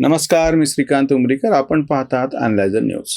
नमस्कार मी श्रीकांत उमरीकर. आपण पाहतात अनलायझर न्यूज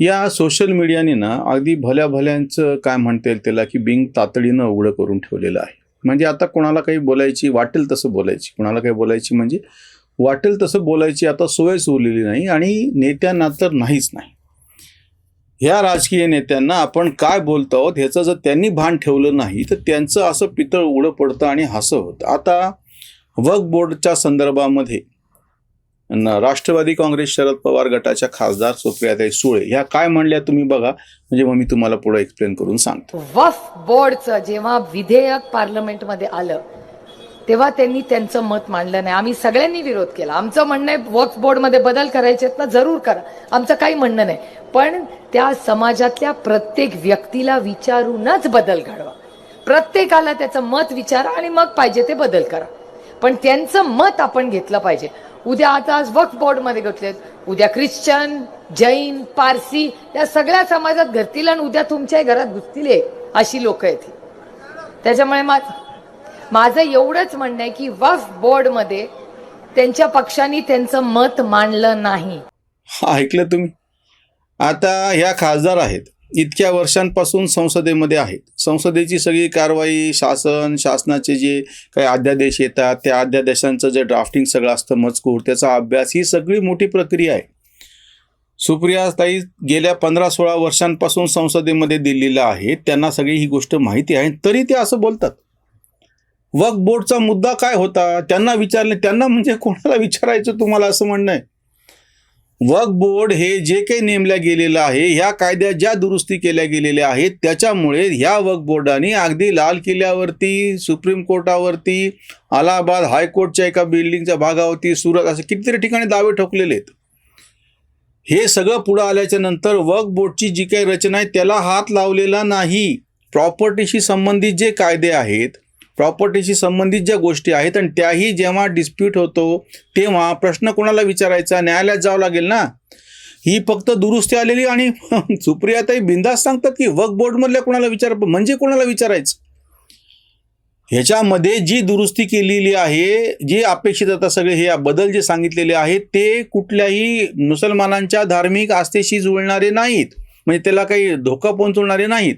या सोशल मीडियाने ना अगदी भल्या भल्यांचं काय म्हणता येईल त्याला की बिंग तातडीनं उघडं करून ठेवलेलं आहे. म्हणजे आता कोणाला काही बोलायची वाटेल तसं बोलायची. कोणाला काही बोलायची म्हणजे वाटेल तसं बोलायची आता सोयच उरलेली नाही आणि नेत्यांना तर नाहीच नाही. ह्या राजकीय नेत्यांना आपण काय बोलतो आहोत ह्याचं जर त्यांनी भान ठेवलं नाही तर त्यांचं असं पितळ उघडं पडतं आणि हसं होतं. आता वक्फ बोर्डच्या संदर्भामध्ये राष्ट्रवादी काँग्रेस शरद पवार गटाच्या खासदार सुप्रियाताई सुळे ह्या काय म्हणल्या तुम्ही बघा. म्हणजे मग मी तुम्हाला पुढे एक्सप्लेन करून सांगतो. वफ बोर्डचं जेव्हा विधेयक पार्लमेंटमध्ये आलं तेव्हा त्यांनी त्यांचं मत मांडलं नाही. आम्ही सगळ्यांनी विरोध केला. आमचं म्हणणं आहे वक्फ बोर्डमध्ये बदल करायचे आहेत ना जरूर करा. आमचं काही म्हणणं नाही. पण त्या समाजातल्या प्रत्येक व्यक्तीला विचारूनच बदल घडवा. प्रत्येकाला त्याचं मत विचारा आणि मग पाहिजे ते बदल करा. पण त्यांचं मत आपण घेतलं पाहिजे. उद्या आता आज वक्फ बोर्डमध्ये घेतलेत. उद्या ख्रिश्चन जैन पारसी या सगळ्या समाजात घरतील आणि उद्या तुमच्याही घरात घुसतील अशी लोक आहेत त्याच्यामुळे मा माझं एवढंच म्हणणं आहे की वक्फ बोर्डमध्ये त्यांच्या पक्षांनी त्यांचं मत मांडलं नाही. ऐकलं तुम्ही? आता ह्या खासदार आहेत. इतक्या वर्षांपासून संसदेमध्ये आहेत. संसदेची सगळी कारवाई शासन शासनाचे जे काही अध्यादेश येतात त्या अध्यादेशांचं जे ड्राफ्टिंग सगळं असतं मजकूर त्याचा अभ्यास ही सगळी मोठी प्रक्रिया आहे. सुप्रियाताई गेल्या पंधरा सोळा वर्षांपासून संसदेमध्ये दिल्लीला आहेत त्यांना सगळी ही गोष्ट माहिती आहे. तरी ते असं बोलतात. वक्फ बोर्डचा मुद्दा काय होता? त्यांना विचारले. त्यांना म्हणजे कोणाला विचारायचं तुम्हाला असं म्हणणं आहे? वक्फ बोर्ड हे जे काही नेमल्या गेलेलं आहे ह्या कायद्यात ज्या दुरुस्ती केल्या गेलेल्या आहेत त्याच्यामुळे ह्या वक्फ बोर्डाने अगदी लाल किल्ल्यावरती सुप्रीम कोर्टावरती अलाहाबाद हायकोर्टच्या एका बिल्डिंगच्या भागावरती सुरत असे कितीतरी ठिकाणी दावे ठोकलेले आहेत. हे सगळं पुढं आल्याच्यानंतर वक्फ बोर्डची जी काही रचना आहे त्याला हात लावलेला नाही. प्रॉपर्टीशी संबंधित जे कायदे आहेत प्रॉपर्टीशी संबंधित ज्या गोष्टी आहेत आणि त्याही जेव्हा डिस्प्यूट होतो तेव्हा प्रश्न कोणाला विचारायचा? न्यायालयात जावं लागेल ना? ही फक्त दुरुस्ती आलेली आणि सुप्रियाताई बिंदास सांगतात की वक बोर्डमधल्या कोणाला विचार म्हणजे कोणाला विचारायचं? ह्याच्यामध्ये जी दुरुस्ती केलेली आहे जी अपेक्षित आता सगळे हे बदल जे सांगितलेले आहेत ते कुठल्याही मुसलमानांच्या धार्मिक आस्थेशी जुळणारे नाहीत. म्हणजे त्याला काही धोका पोहोचवणारे नाहीत.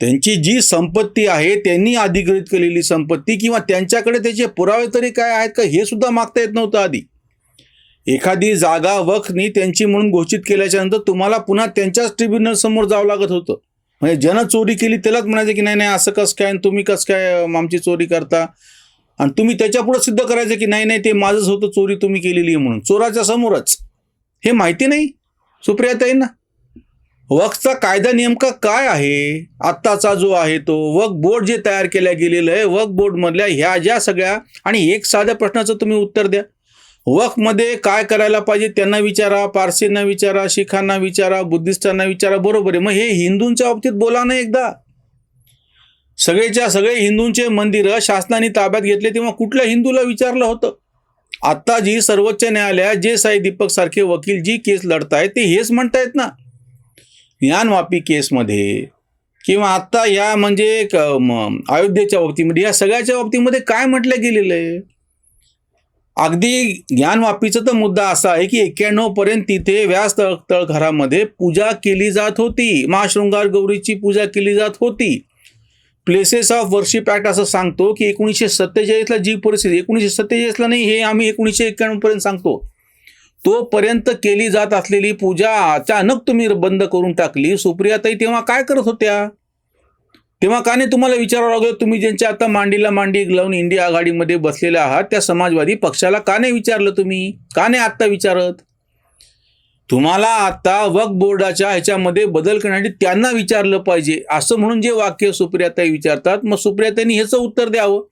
त्यांची जी संपत्ती आहे त्यांनी अधिकृत केलेली संपत्ती किंवा त्यांच्याकडे त्याचे पुरावे तरी काय आहेत का हे सुद्धा मागता येत नव्हतं आधी. एखादी जागा वखनी त्यांची म्हणून घोषित केल्याच्यानंतर तुम्हाला पुन्हा त्यांच्याच ट्रिब्युनल समोर जावं लागत होतं. म्हणजे ज्यानं चोरी केली त्यालाच म्हणायचं की नाही नाही असं कसं काय आणि तुम्ही कसं काय आमची चोरी करता? आणि तुम्ही त्याच्यापुढं सिद्ध करायचं की नाही नाही ते माझंच होतं चोरी तुम्ही केलेली आहे म्हणून. चोराच्या समोरच. हे माहिती नाही? सुप्रियाताईंना? वक्फचा कायदा नेमका काय आहे? आत्ताचा जो आहे तो वक बोर्ड जे तयार केल्या गेलेलं आहे वक बोर्डमधल्या ह्या ज्या सगळ्या आणि एक साध्या प्रश्नाचं तुम्ही उत्तर द्या. वकमध्ये काय करायला पाहिजे त्यांना विचारा पारसींना विचारा शिखांना विचारा बुद्धिस्टांना विचारा बरोबर आहे. मग हे हिंदूंच्या बाबतीत बोला ना एकदा. सगळेच्या सगळे हिंदूंचे मंदिरं शासनाने ताब्यात घेतले तेव्हा कुठल्या हिंदूला विचारलं होतं? आत्ता जी सर्वोच्च न्यायालयात जे साई दीपक सारखे वकील जी केस लढतायत ते हेच म्हणतायत ना. ज्ञानवापी केसमध्ये किंवा आत्ता या म्हणजे अयोध्येच्या बाबतीमध्ये या सगळ्याच्या बाबतीमध्ये काय म्हटलं गेलेलं आहे? अगदी ज्ञानवापीचा तर मुद्दा असा आहे की एक्क्याण्णव पर्यंत तिथे व्यास तळ तळघरामध्ये पूजा केली जात होती. महाशृंगार गौरीची पूजा केली जात होती. प्लेसेस ऑफ वर्शिप ॲक्ट असं सांगतो की एकोणीसशे सत्तेचाळीसला जी परिस्थिती एकोणीसशे सत्तेचाळीसला नाही हे आम्ही एकोणीसशे एक्क्याण्णव पर्यंत सांगतो. तोपर्यंत केली जात असलेली पूजा अचानक तुम्ही बंद करून टाकली. सुप्रियाताई तेव्हा काय करत होत्या? तेव्हा का नाही तुम्हाला विचारावं लागलं तुम्ही ज्यांच्या आता मांडीला मांडी लावून इंडिया आघाडीमध्ये बसलेले आहात त्या समाजवादी पक्षाला का नाही विचारलं तुम्ही? का नाही आत्ता विचारत? तुम्हाला आता वक बोर्डाच्या ह्याच्यामध्ये बदल करण्यासाठी त्यांना विचारलं पाहिजे. असं म्हणून जे वाक्य सुप्रियाताई विचारतात मग सुप्रियाताईंनी ह्याचं उत्तर द्यावं.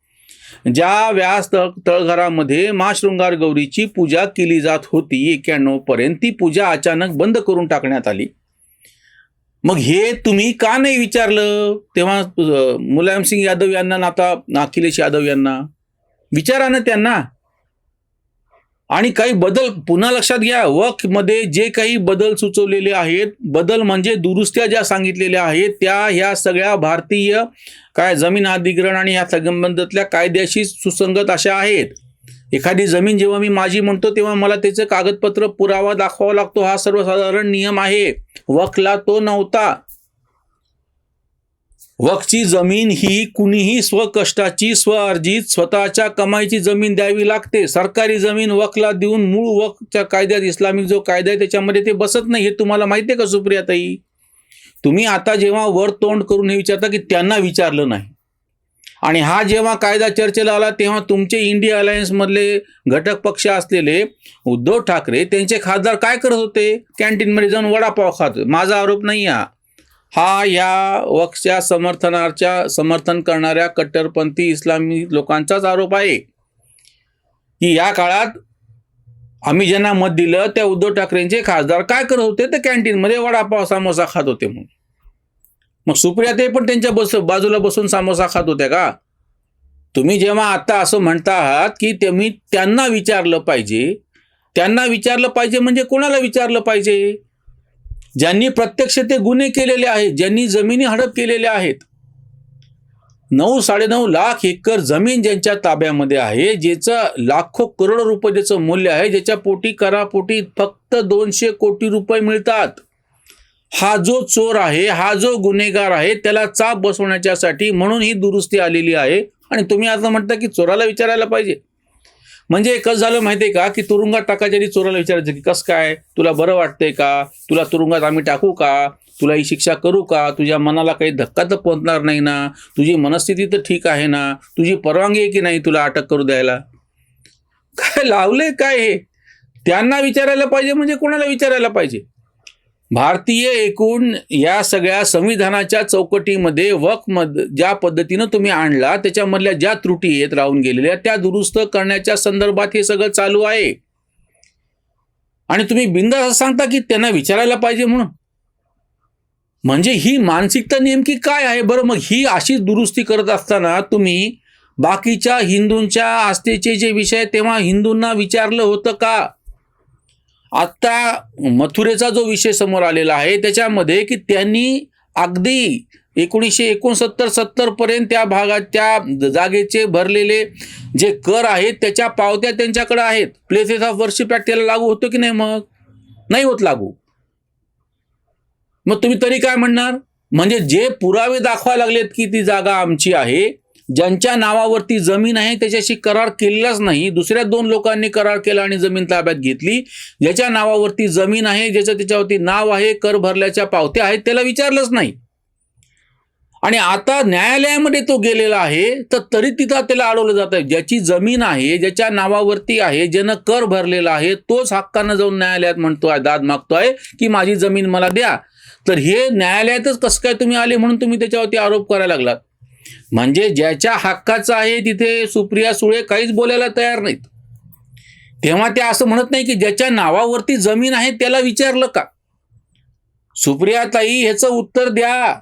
ज्या व्यास तळ तळघरामध्ये माशृंगार गौरीची पूजा केली जात होती एक्क्याण्णव पर्यंत ती पूजा अचानक बंद करून टाकण्यात आली. मग हे तुम्ही का नाही विचारलं? तेव्हा मुलायमसिंग यादव यांना ना आता अखिलेश यादव यांना. विचारा ना त्यांना. आणि काही बदल पुन्हा लक्षात घ्या. वकमध्ये जे काही बदल सुचवलेले आहेत बदल म्हणजे दुरुस्त्या ज्या सांगितलेल्या आहेत त्या ह्या सगळ्या भारतीय काय जमीन अधिग्रहण आणि या संबंधातल्या कायद्याशी सुसंगत अशा आहेत. एखादी जमीन जेव्हा मी माझी म्हणतो तेव्हा मला त्याचं कागदपत्र पुरावा दाखवावा लागतो. हा सर्वसाधारण नियम आहे. वकला तो नव्हता. वक्ची जमीन ही कुणीही स्वकष्टाची स्वअर्जित स्वतःच्या कमाईची जमीन द्यावी लागते. सरकारी जमीन वकला देऊन मूळ वकच्या कायद्यात इस्लामिक जो कायदा आहे त्याच्यामध्ये ते बसत नाही हे तुम्हाला माहिती आहे का सुप्रियाताई? तुम्ही आता जेव्हा वर तोंड करून हे विचारता की त्यांना विचारलं नाही. आणि हा जेव्हा कायदा चर्चेला आला तेव्हा तुमचे इंडिया अलायन्समधले घटक पक्ष असलेले उद्धव ठाकरे त्यांचे खासदार काय करत होते? कॅन्टीनमध्ये जाऊन वडापाव खात माझा आरोप नाही हा. हा या वक्षच्या समर्थनाच्या समर्थन करणाऱ्या कट्टरपंथी इस्लामी लोकांचाच आरोप आहे. की या काळात आम्ही ज्यांना मत दिलं त्या उद्धव ठाकरेंचे खासदार काय करत होते? तर कॅन्टीनमध्ये वडापाव समोसा खात होते म्हणून. मग सुप्रिया ते पण त्यांच्या बस बाजूला बसून समोसा खात होत्या का? तुम्ही जेव्हा आता असं म्हणता आहात की ते मी त्यांना विचारलं पाहिजे त्यांना विचारलं पाहिजे म्हणजे कोणाला विचारलं पाहिजे? ज्यांनी प्रत्यक्ष ते गुन्हे केलेले आहेत ज्यांनी जमिनी हडप केलेल्या आहेत. नऊ साडेनऊ लाख एकर जमीन ज्यांच्या ताब्यामध्ये आहे ज्याचं लाखो करोड रुपये ज्याचं मूल्य आहे ज्याच्या पोटी करापोटी फक्त दोनशे कोटी रुपये मिळतात. हा जो चोर आहे हा जो गुन्हेगार आहे त्याला चाप बसवण्याच्यासाठी म्हणून ही दुरुस्ती आलेली आहे. आणि तुम्ही आता म्हणता की चोराला विचारायला पाहिजे. म्हणजे कसं झालं माहिती आहे का? की तुरुंगात टाकायच्या चोराला विचारायचं की कसं काय? तुला बरं वाटतंय का? तुला तुरुंगात आम्ही टाकू का? तुला ही शिक्षा करू का? तुझ्या मनाला काही धक्का तर पोहोचणार नाही ना? तुझी मनस्थिती तर ठीक आहे ना? तुझी परवानगी आहे की नाही तुला अटक करू द्यायला? काय लावले काय हे? त्यांना विचारायला पाहिजे म्हणजे कोणाला विचारायला पाहिजे? भारतीय एकूण या सगळ्या संविधानाच्या चौकटीमध्ये वक मध ज्या पद्धतीनं तुम्ही आणला त्याच्यामधल्या ज्या त्रुटी येत राहून गेलेल्या त्या दुरुस्त करण्याच्या संदर्भात हे सगळं चालू आहे. आणि तुम्ही बिंदास सांगता की त्यांना विचारायला पाहिजे म्हणून. म्हणजे ही मानसिकता नेमकी काय आहे? बरं मग ही अशी दुरुस्ती करत असताना तुम्ही बाकीच्या हिंदूंच्या आस्थेचे जे विषय तेव्हा हिंदूंना विचारलं होतं का? आत्ता मथुरेचा जो विषय समोर आलेला आहे त्याच्यामध्ये की त्यांनी अगदी एकोणीसशे एकोणसत्तर सत्तर पर्यंत त्या भागात त्या जागेचे भरलेले जे कर आहेत त्याच्या पावत्या त्यांच्याकडे आहेत. प्लेसेस ऑफ वर्शिप ॲक्ट त्याला लागू होतो की नाही मग? नाही होत लागू. मग तुम्ही तरी काय म्हणणार? म्हणजे जे पुरावे दाखवायला लागलेत की ती जागा आमची आहे ज्यांच्या नावावरती जमीन आहे त्याच्याशी करार केलेलाच नाही. दुसऱ्या दोन लोकांनी करार केला आणि जमीन ताब्यात घेतली. ज्याच्या नावावरती जमीन आहे ज्याचं त्याच्यावरती नाव आहे कर भरल्याच्या पावत्या आहेत त्याला विचारलंच नाही. आणि आता न्यायालयामध्ये तो गेलेला आहे तर तरी तिथं त्याला अडवलं जात आहे ज्याची जमीन आहे ज्याच्या नावावरती आहे ज्यानं कर भरलेला आहे तोच हक्कानं जाऊन न्यायालयात म्हणतोय दाद मागतोय की माझी जमीन मला द्या. तर हे न्यायालयातच कसं काय तुम्ही आले म्हणून तुम्ही त्याच्यावरती आरोप करायला लागलात? म्हणजे ज्याच्या हक्काचं आहे तिथे सुप्रिया सुळे काहीच बोलायला तयार नाहीत. तेव्हा ते असं म्हणत नाही की ज्याच्या नावावरती जमीन आहे त्याला विचारलं का? सुप्रियाताई ह्याचं उत्तर द्या.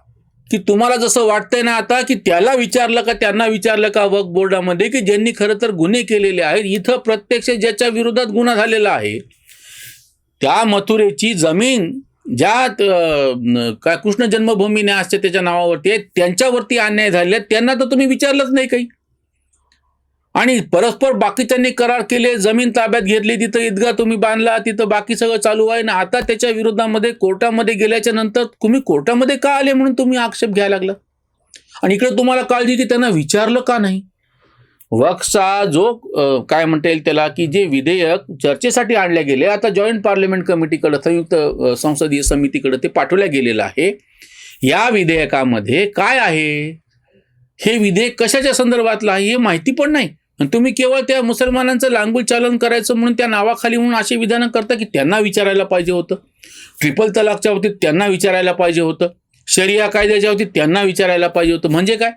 की तुम्हाला जसं वाटतंय ना आता की त्याला विचारलं का त्यांना विचारलं का वक बोर्डामध्ये की ज्यांनी खरं तर गुन्हे केलेले आहेत इथं प्रत्यक्ष ज्याच्या विरोधात गुन्हा झालेला आहे त्या मथुरेची जमीन ज्या काय कृष्ण जन्मभूमी न्यासच्या त्याच्या नावावरती आहे त्यांच्यावरती अन्याय झाले त्यांना तर तुम्ही विचारलंच नाही काही. आणि परस्पर बाकीच्यांनी करार केले जमीन ताब्यात घेतली तिथं ईदगा तुम्ही बांधला तिथं बाकी सगळं चालू आहे ना आता त्याच्या विरोधामध्ये कोर्टामध्ये गेल्याच्यानंतर तुम्ही कोर्टामध्ये का आले म्हणून तुम्ही आक्षेप घ्यायला लागला? आणि इकडे तुम्हाला काळजी की त्यांना विचारलं का नाही? वक्सचा जो काय म्हणता येईल त्याला की जे विधेयक चर्चेसाठी आणले गेले आता जॉईंट पार्लमेंट कमिटीकडे संयुक्त संसदीय समितीकडे ते पाठवल्या गेलेलं आहे. या विधेयकामध्ये काय आहे? हे विधेयक कशाच्या संदर्भातलं आहे हे माहिती पण नाही. आणि तुम्ही केवळ त्या मुसलमानांचं लांगुल चालन करायचं म्हणून त्या नावाखाली म्हणून असे विधानं करता की त्यांना विचारायला पाहिजे होतं. ट्रिपल तलाकच्या बाबतीत त्यांना विचारायला पाहिजे होतं. शरिया कायद्याच्या बाबतीत त्यांना विचारायला पाहिजे होतं. म्हणजे काय?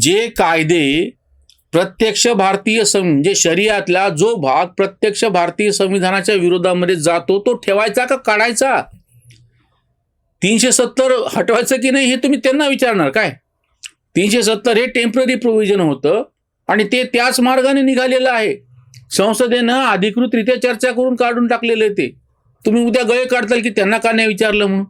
जे कायदे प्रत्यक्ष भारतीय सं म्हणजे शरियातला जो भाग प्रत्यक्ष भारतीय संविधानाच्या विरोधामध्ये जातो तो ठेवायचा का काढायचा? तीनशे सत्तर हटवायचं की नाही हे तुम्ही त्यांना विचारणार काय? तीनशे सत्तर हे टेंपररी प्रोव्हिजन होतं आणि ते त्याच मार्गाने निघालेलं आहे. संसदेनं अधिकृतरित्या चर्चा करून काढून टाकलेलं ते. तुम्ही उद्या गळे काढताल की त्यांना का नाही विचारलं म्हणून?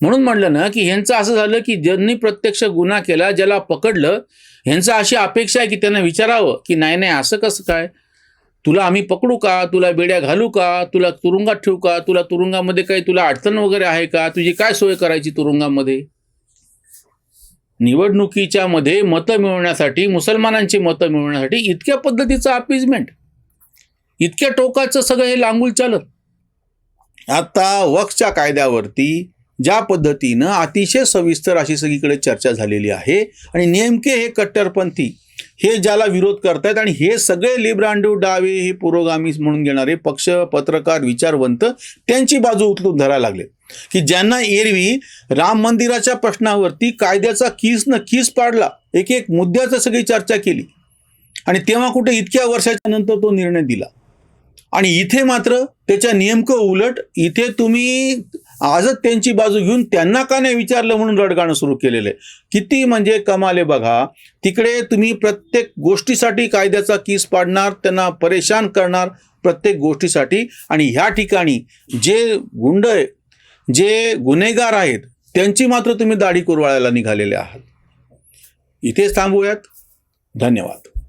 म्हणून म्हटलं ना की ह्यांचं असं झालं की ज्यांनी प्रत्यक्ष गुन्हा केला ज्याला पकडलं ह्यांचं अशी अपेक्षा आहे की त्यांना विचारावं की नाही नाही असं कसं काय? तुला आम्ही पकडू का? तुला बेड्या घालू का? तुला तुरुंगात ठेवू का? तुला तुरुंगामध्ये काही तुला अडचण वगैरे आहे का? तुझी काय सोय करायची तुरुंगामध्ये? निवडणुकीच्या मध्ये मतं मिळवण्यासाठी मुसलमानांची मतं मिळवण्यासाठी इतक्या पद्धतीचं अपिजमेंट इतक्या टोकाचं सगळं हे लांगूल चालत. आता वक्सच्या कायद्यावरती ज्या पद्धतीनं अतिशय सविस्तर अशी सगळीकडे चर्चा झालेली आहे. आणि नेमके हे कट्टरपंथी हे ज्याला विरोध करतायत आणि हे सगळे लिब्रांडू डावे हे पुरोगामी म्हणून घेणारे पक्ष पत्रकार विचारवंत त्यांची बाजू उचलून धरायला लागले. की ज्यांना एरवी राम मंदिराच्या प्रश्नावरती कायद्याचा किस न किस पाडला एक एक मुद्द्याचं सगळी चर्चा केली. आणि तेव्हा कुठे इतक्या वर्षाच्या नंतर तो निर्णय दिला. आणि इथे मात्र त्याच्या नेमकं उलट इथे तुम्ही आजच त्यांची बाजू घेऊन त्यांना का नाही विचारलं म्हणून रडगाणं सुरू केलेलं? आहे किती म्हणजे कमाले बघा. तिकडे तुम्ही प्रत्येक गोष्टीसाठी कायद्याचा कीस पाडणार त्यांना परेशान करणार प्रत्येक गोष्टीसाठी. आणि ह्या ठिकाणी जे गुंड जे गुन्हेगार आहेत त्यांची मात्र तुम्ही दाढी कुरवाळायला निघालेले आहात. इथेच थांबूयात. धन्यवाद.